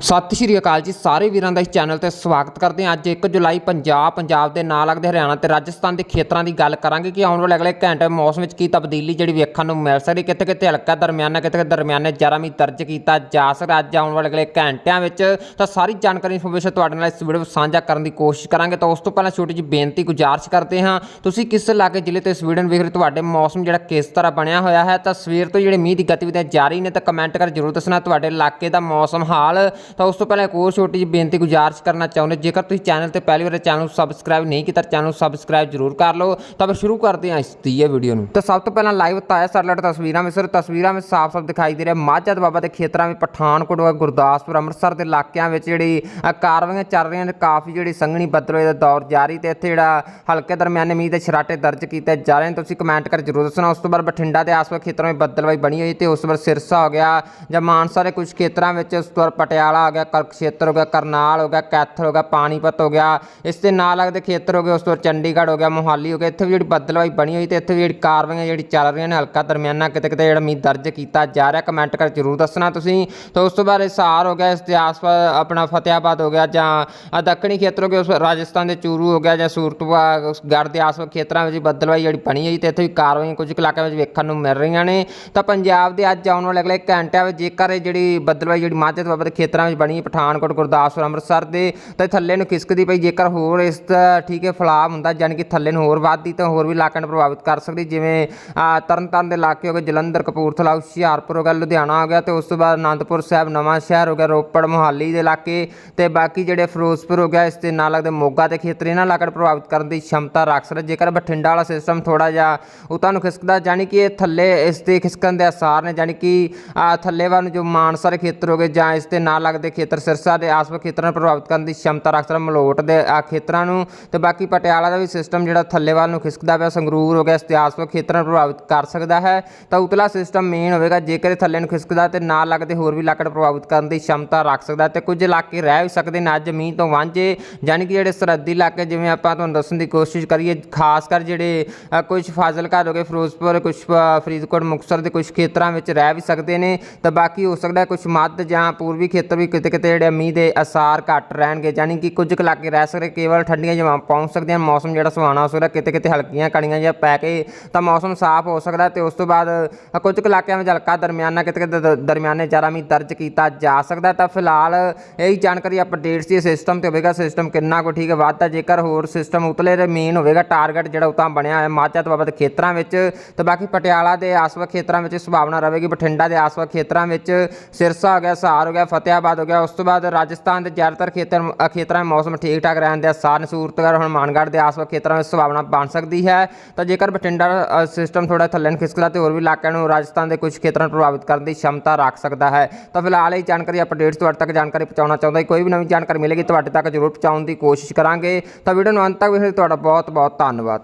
ਸਤਿ ਸ਼੍ਰੀ ਅਕਾਲ ਜੀ, ਸਾਰੇ ਵੀਰਾਂ ਦਾ ਇਸ ਚੈਨਲ ਤੇ ਸਵਾਗਤ ਕਰਦੇ ਹਾਂ। ਅੱਜ 1 ਜੁਲਾਈ ਪੰਜਾਬ ਪੰਜਾਬ ਦੇ ਨਾਲ ਲੱਗਦੇ ਹਰਿਆਣਾ ਤੇ ਰਾਜਸਥਾਨ ਦੇ ਖੇਤਰਾਂ ਦੀ ਗੱਲ ਕਰਾਂਗੇ ਕਿ ਆਉਣ ਵਾਲੇ ਅਗਲੇ ਘੰਟੇ ਮੌਸਮ ਵਿੱਚ ਕੀ ਤਬਦੀਲੀ ਜਿਹੜੀ ਵੇਖਣ ਨੂੰ ਮਿਲ ਸਕਦੀ ਕਿਤੇ ਕਿਤੇ ਹਲਕਾ ਦਰਮਿਆਨਾ ਕਿਤੇ ਕਿਤੇ ਦਰਮਿਆਨੇ ਜ਼ਿਆਦਾ ਮੀਂਹ ਦਰਜ ਕੀਤਾ ਜਾ ਸਕਦਾ। ਅੱਜ ਆਉਣ ਵਾਲੇ ਅਗਲੇ ਘੰਟਿਆਂ ਵਿੱਚ ਤਾਂ ਸਾਰੀ ਜਾਣਕਾਰੀ ਇਨਫੋਰਮੇਸ਼ਨ ਤੁਹਾਡੇ ਨਾਲ ਇਸ ਵੀਡੀਓ ਵਿੱਚ ਸਾਂਝਾ ਕਰਨ ਦੀ ਕੋਸ਼ਿਸ਼ ਕਰਾਂਗੇ। ਤਾਂ ਉਸ ਤੋਂ ਪਹਿਲਾਂ ਛੋਟੀ ਜਿਹੀ ਬੇਨਤੀ, ਗੁਜ਼ਾਰਿਸ਼ ਕਰਦੇ ਹਾਂ, ਤੁਸੀਂ ਕਿਸ ਇਲਾਕੇ, ਜ਼ਿਲ੍ਹੇ ਤੋਂ ਇਸ ਵੀਡੀਓ ਨੂੰ ਵੇਖ ਰਹੇ ਤੁਹਾਡੇ ਮੌਸਮ ਜਿਹੜਾ ਕਿਸ ਤਰ੍ਹਾਂ ਬਣਿਆ ਹੋਇਆ ਹੈ, ਤਾਂ ਸਵੇਰ ਤੋਂ ਜਿਹੜੇ ਮੀਂਹ ਦੀ ਗਤੀਵਿਧੀਆਂ ਜਾਰੀ ਨੇ, ਤਾਂ ਕਮੈਂਟ ਕਰ ਜਰੂਰ ਦੱਸਣਾ, ਤੁਹਾਡੇ ਇਲਾਕੇ ਦਾ ਮੌਸਮ ਹਾਲ। ਤਾਂ ਉਸ ਤੋਂ ਪਹਿਲਾਂ ਇੱਕ ਹੋਰ ਛੋਟੀ ਜਿਹੀ ਬੇਨਤੀ ਗੁਜ਼ਾਰਿਸ਼ ਕਰਨਾ ਚਾਹੁੰਦੇ, ਜੇਕਰ ਤੁਸੀਂ ਚੈਨਲ ਤੇ ਪਹਿਲੀ ਵਾਰ ਚੈਨਲ ਨੂੰ ਸਬਸਕ੍ਰਾਈਬ ਨਹੀਂ ਕੀਤਾ, ਚੈਨਲ ਨੂੰ ਸਬਸਕ੍ਰਾਈਬ ਜਰੂਰ ਕਰ ਲਓ। ਤਾਂ ਫਿਰ ਸ਼ੁਰੂ ਕਰਦੇ ਹਾਂ ਇਸ ਦੀ ਇਹ ਵੀਡੀਓ ਨੂੰ। ਤਾਂ ਸਭ ਤੋਂ ਪਹਿਲਾਂ ਲਾਈਵ ਤਾਇਆ ਸਰਲਟ ਤਸਵੀਰਾਂ ਵਿੱਚ ਸਰ, ਤਸਵੀਰਾਂ ਵਿੱਚ ਸਾਫ਼-ਸਾਫ਼ ਦਿਖਾਈ ਦੇ ਰਿਹਾ ਮਾਝਾ ਤੇ ਬਾਬਾ ਦੇ ਖੇਤਰਾਂ ਵਿੱਚ ਪਠਾਨਕੋਟ ਗੁਰਦਾਸਪੁਰ, ਅੰਮ੍ਰਿਤਸਰ ਦੇ ਇਲਾਕਿਆਂ ਵਿੱਚ ਜਿਹੜੀ ਕਾਰਵਾਈਆਂ ਚੱਲ ਰਹੀਆਂ ਨੇ, ਕਾਫੀ ਜਿਹੜੀ ਸੰਘਣੀ ਬੱਦਲ ਦਾ ਦੌਰ ਜਾਰੀ ਤੇ ਇੱਥੇ ਜਿਹੜਾ ਹਲਕੇ ਦਰਮਿਆਨੇ ਮੀਂਹ ਦੇ ਛਰਾਟੇ ਦਰਜ ਕੀਤੇ ਜਾ ਰਹੇ ਨੇ। ਤੁਸੀਂ ਕਮੈਂਟ ਕਰ ਜਰੂਰ ਦੱਸਣਾ। ਉਸ ਤੋਂ ਬਾਅਦ ਬਠਿੰਡਾ ਦੇ ਆਸ-ਪਾਸ ਖੇਤਰਾਂ ਵਿੱਚ ਬੱਦਲਵਾਈ ਬਣੀ ਹੋਈ ਤੇ ਉਸ ਤੋਂ ਬਾਅਦ ਸਿਰਸਾ ਹੋ ਗਿਆ ਜਾਂ ਮਾਨਸਾ ਦੇ ਕੁਝ ਖੇਤਰਾਂ ਵਿੱਚ, ਉਸ ਤੋਂ ਬਾਅਦ ਪਟਿਆਲਾ ਆ ਗਿਆ ਕੁਰਕਸ਼ੇਤਰ ਹੋ ਗਿਆ ਕਰਨਾਲ ਹੋ ਗਿਆ ਕੈਥਲ ਹੋ ਗਿਆ ਪਾਣੀਪਤ ਹੋ ਗਿਆ ਇਸ ਦੇ ਨਾਲ ਲੱਗਦੇ ਖੇਤਰ ਹੋ ਗਏ ਉਸ ਤੋਂ ਬਾਅਦ ਚੰਡੀਗੜ੍ਹ ਹੋ ਗਿਆ ਮੋਹਾਲੀ ਹੋ ਗਿਆ ਇੱਥੇ ਵੀ ਜਿਹੜੀ ਬੱਦਲਵਾਈ ਬਣੀ ਹੋਈ ਤੇ ਇੱਥੇ ਵੀ ਜਿਹੜੀ ਕਾਰਵਾਈਆਂ ਜਿਹੜੀ ਚੱਲ ਰਹੀਆਂ ਨੇ ਹਲਕਾ ਦਰਮਿਆਨਾ ਕਿਤੇ ਕਿਤੇ ਜਿਹੜਾ ਮੀਂਹ ਦਰਜ ਕੀਤਾ ਜਾ ਰਿਹਾ ਕਮੈਂਟ ਕਰ ਜਰੂਰ ਦੱਸਣਾ ਤੁਸੀਂ ਤੇ ਉਸ ਤੋਂ ਬਾਅਦ ਹਿਸਾਰ ਹੋ ਗਿਆ ਇਸ ਦੇ ਆਸ-ਪਾਸ ਆਪਣਾ ਫਤਿਆਬਾਦ ਹੋ ਗਿਆ ਜਾਂ ਆਹ ਦੱਖਣੀ ਖੇਤਰ ਹੋ ਗਿਆ ਉਸ ਰਾਜਸਥਾਨ ਦੇ ਚੂਰੂ ਹੋ ਗਿਆ ਜਾਂ ਸੂਰਤਬਾਗ ਗੜ੍ਹ ਦੇ ਆਸ-ਪਾਸ ਖੇਤਰਾਂ ਵਿੱਚ ਬੱਦਲਵਾਈ ਜਿਹੜੀ ਬਣੀ ਹੋਈ ਤੇ ਇੱਥੇ ਵੀ ਕਾਰਵਾਈਆਂ ਕੁਝ ਕੁ ਇਲਾਕਿਆਂ ਵਿੱਚ ਵੇਖਣ ਨੂੰ ਮਿਲ ਰਹੀਆਂ ਨੇ ਤਾਂ ਪੰਜਾਬ ਦੇ ਅੱਜ ਆਉਣ ਵਾਲੇ ਅਗਲੇ ਘੰਟਿਆਂ ਵਿੱਚ ਜੇਕਰ ਇਹ ਜਿਹੜੀ ਬੱਦਲਵਾਈ ਜਿਹੜੀ ਮਾਝੇ ਤੋਂ ਬਾਬਾ ਖੇਤਰਾਂ ਵਿੱਚ ਬਣੀ ਪਠਾਨਕੋਟ ਗੁਰਦਾਸਪੁਰ ਅੰਮ੍ਰਿਤਸਰ ਦੇ ਤੇ ਥੱਲੇ ਨੂੰ ਖਿਸਕਦੀ ਪਈ ਜੇਕਰ ਹੋਰ ਇਸ ਦਾ ਠੀਕ ਹੈ ਫਲਾਅ ਹੁੰਦਾ ਯਾਨੀ ਕਿ ਥੱਲੇ ਨੂੰ ਹੋਰ ਵੱਧਦੀ ਤਾਂ ਹੋਰ ਵੀ ਇਲਾਕਿਆਂ ਨੂੰ ਪ੍ਰਭਾਵਿਤ ਕਰ ਸਕਦੀ ਜਿਵੇਂ ਅਹ, ਤਰਨਤਾਰਨ ਦੇ ਇਲਾਕੇ ਹੋ ਗਏ ਜਲੰਧਰ ਕਪੂਰਥਲਾ ਹੁਸ਼ਿਆਰਪੁਰ ਹੋ ਗਿਆ ਲੁਧਿਆਣਾ ਹੋ ਗਿਆ ਤੇ ਉਸ ਤੋਂ ਬਾਅਦ ਅਨੰਦਪੁਰ ਸਾਹਿਬ ਨਵਾਂ ਸ਼ਹਿਰ ਹੋ ਗਿਆ ਰੋਪੜ ਮੋਹਾਲੀ ਦੇ ਇਲਾਕੇ ਤੇ ਬਾਕੀ ਜਿਹੜੇ ਫਿਰੋਜ਼ਪੁਰ ਹੋ ਗਿਆ ਇਸ 'ਤੇ ਨਾਲ ਲੱਗਦੇ ਮੋਗਾ ਦੇ ਖੇਤਰ ਇਹਨਾਂ ਇਲਾਕਿਆਂ ਨੂੰ ਪ੍ਰਭਾਵਿਤ ਕਰਨ ਦੀ ਸ਼ਮਤਾ ਰੱਖ ਸਕਦਾ ਜੇਕਰ ਬਠਿੰਡਾ ਵਾਲਾ ਸਿਸਟਮ ਥੋੜਾ ਜਿਹਾ ਉਤਾਂ ਨੂੰ ਖਿਸਕਦਾ ਯਾਨੀ ਕਿ ਇਹ ਥੱਲੇ ਇਸ 'ਤੇ ਖਿਸਕਣ ਦੇ ਅਸਾਰ ਨੇ ਯਾਨੀ ਕਿ ਥੱਲੇ ਵੱਲ ਨੂੰ ਜੋ ਮਾਨਸਾ ਦੇ ਖੇਤਰ ਹੋ ਗਏ ਜਾਂ ਇਸ 'ਤੇ ਨਾਲ ਲੱਗਦੇ ਖੇਤਰ ਸਿਰਸਾ ਦੇ ਆਸ-ਪਾਸ ਖੇਤਰਾਂ ਨੂੰ ਪ੍ਰਭਾਵਿਤ ਕਰਨ ਦੀ ਸ਼ਮਤਾ ਰੱਖਦਾ ਮਲੋਟ ਦੇ ਆ ਖੇਤਰਾਂ ਨੂੰ ਤੇ ਬਾਕੀ ਪਟਿਆਲਾ ਦਾ ਵੀ ਸਿਸਟਮ ਜਿਹੜਾ ਥੱਲੇ ਵੱਲ ਨੂੰ ਖਿਸਕਦਾ ਪਿਆ ਸੰਗਰੂਰ ਹੋ ਗਿਆ ਇਸ ਤੇ ਆਸ-ਪਾਸ ਖੇਤਰਾਂ ਨੂੰ ਪ੍ਰਭਾਵਿਤ ਕਰ ਸਕਦਾ ਹੈ। ਤਾਂ ਉਤਲਾ ਸਿਸਟਮ ਮੇਨ ਹੋਵੇਗਾ ਜੇਕਰ ਥੱਲੇ ਨੂੰ ਖਿਸਕਦਾ ਤੇ ਨਾਲ ਲੱਗਦੇ ਹੋਰ ਵੀ ਇਲਾਕੇ ਨੂੰ ਪ੍ਰਭਾਵਿਤ ਕਰਨ ਦੀ ਸ਼ਮਤਾ ਰੱਖ ਸਕਦਾ ਤੇ ਕੁਝ ਇਲਾਕੇ ਰਹਿ ਵੀ ਸਕਦੇ ਨਾ ਜ਼ਮੀਨ ਤੋਂ ਵਾਂਝੇ ਯਾਨੀ ਕਿ ਜਿਹੜੇ ਸਰਹੱਦੀ ਇਲਾਕੇ ਜਿਵੇਂ ਆਪਾਂ ਤੁਹਾਨੂੰ ਦੱਸਣ ਦੀ ਕੋਸ਼ਿਸ਼ ਕਰੀਏ ਖਾਸ ਕਰ ਜਿਹੜੇ ਅ, ਕੁਝ ਫਾਜ਼ਿਲਕਾ ਹੋ ਗਏ ਫਿਰੋਜ਼ਪੁਰ ਕੁਝ ਫਰੀਦਕੋਟ ਮੁਕਤਸਰ ਦੇ ਕੁਝ ਖੇਤਰਾਂ ਵਿੱਚ ਰਹਿ ਵੀ ਸਕਦੇ ਨੇ ਤਾਂ ਬਾਕੀ ਹੋ ਸਕਦਾ ਕੁਝ ਮੱਧ ਜਾਂ ਪੂਰਬੀ ਖੇਤਰ ਵੀ ਕਿਤੇ ਕਿਤੇ ਜਿਹੜੇ ਮੀਂਹ ਦੇ ਅਸਾਰ ਘੱਟ ਰਹਿਣਗੇ ਯਾਨੀ ਕਿ ਕੁਝ ਕੁ ਇਲਾਕੇ ਰਹਿ ਸਕਦੇ ਕੇਵਲ ਠੰਡੀਆਂ ਜਮਾਂ ਪਹੁੰਚ ਸਕਦੇ ਹਨ ਮੌਸਮ ਜਿਹੜਾ ਸੁਹਾਣਾ ਹੋ ਸਕਦਾ, ਕਿਤੇ ਕਿਤੇ ਹਲਕੀਆਂ ਕਣੀਆਂ ਜਾਂ ਪੈ ਕੇ ਤਾਂ ਮੌਸਮ ਸਾਫ਼ ਹੋ ਸਕਦਾ ਤੇ ਉਸ ਤੋਂ ਬਾਅਦ ਕੁਝ ਕੁ ਇਲਾਕਿਆਂ ਵਿੱਚ ਹਲਕਾ ਦਰਮਿਆਨਾ, ਕਿਤੇ ਕਿਤੇ ਦਰਮਿਆਨੇ ਜ਼ਿਆਦਾ ਮੀਂਹ ਦਰਜ ਕੀਤਾ ਜਾ ਸਕਦਾ ਤਾਂ ਫਿਲਹਾਲ ਇਹੀ ਜਾਣਕਾਰੀ ਅਪਡੇਟ ਸੀ ਸਿਸਟਮ ਤੇ ਹੋਵੇਗਾ ਸਿਸਟਮ ਕਿੰਨਾ ਕੋ ਠੀਕ ਹੈ ਵਾਧਾ ਜੇਕਰ ਹੋਰ ਸਿਸਟਮ ਉਤਲੇ ਦੇ ਮੇਨ ਹੋਵੇਗਾ ਟਾਰਗੇਟ ਜਿਹੜਾ ਉਤਾਂ ਬਣਿਆ ਹੈ ਮਾਝਾ ਤੋਂ ਬਾਬਤ ਖੇਤਰਾਂ ਵਿੱਚ ਤੇ ਬਾਕੀ ਪਟਿਆਲਾ ਦੇ ਆਸ-ਪਾਸ ਖੇਤਰਾਂ ਵਿੱਚ ਸੰਭਾਵਨਾ ਰਹੇਗੀ, ਬਠਿੰਡਾ ਦੇ ਆਸ-ਪਾਸ ਖੇਤਰਾਂ ਵਿੱਚ ਸਿਰਸਾ ਹੋ ਗਿਆ, ਸਹਾਰ ਹੋ ਗਿਆ ਫਤਿਆਬਾਦ ਹੋ ਗਿਆ, ਉਸ ਤੋਂ ਬਾਅਦ ਰਾਜਸਥਾਨ ਦੇ ਜ਼ਿਆਦਾਤਰ ਖੇਤਰ ਖੇਤਰਾਂ ਵਿੱਚ ਮੌਸਮ ਠੀਕ ਠਾਕ ਰਹਿਣ ਦੇ ਆਸਾਰ ਸੂਰਤਗਰ ਸੂਰਤਗੜ੍ਹ ਹਨੂੰਮਾਨਗੜ੍ਹ ਦੇ ਆਸ-ਪਾਸ ਖੇਤਰਾਂ ਵਿੱਚ ਸੰਭਾਵਨਾ ਬਣ ਸਕਦੀ ਹੈ। ਤਾਂ ਜੇਕਰ ਬਠਿੰਡਾ ਸਿਸਟਮ ਥੋੜਾ ਥੱਲੇ ਨੂੰ, ਖਿਸਕਦਾ ਤੇ ਹੋਰ ਵੀ ਇਲਾਕਿਆਂ ਨੂੰ ਰਾਜਸਥਾਨ ਦੇ ਕੁਝ ਖੇਤਰਾਂ ਨੂੰ ਪ੍ਰਭਾਵਿਤ ਕਰਨ ਦੀ ਸ਼ਮਤਾ ਰੱਖ ਸਕਦਾ ਹੈ। ਤਾਂ ਫਿਲਹਾਲ ਇਹ ਜਾਣਕਾਰੀ ਅਪਡੇਟਸ ਤੁਹਾਡੇ ਤੱਕ ਜਾਣਕਾਰੀ ਪਹੁੰਚਾਉਣਾ ਚਾਹੁੰਦਾ ਕੋਈ ਵੀ ਨਵੀਂ ਜਾਣਕਾਰੀ ਮਿਲੇਗੀ, ਤੁਹਾਡੇ ਤੱਕ ਜ਼ਰੂਰ ਪਹੁੰਚਾਉਣ ਦੀ ਕੋਸ਼ਿਸ਼ ਕਰਾਂਗੇ। ਤਾਂ ਵੀਡੀਓ ਨੂੰ ਅੰਤ ਤੱਕ ਵੇਖਣ ਲਈ, ਤੁਹਾਡਾ ਬਹੁਤ ਬਹੁਤ ਧੰਨਵਾਦ।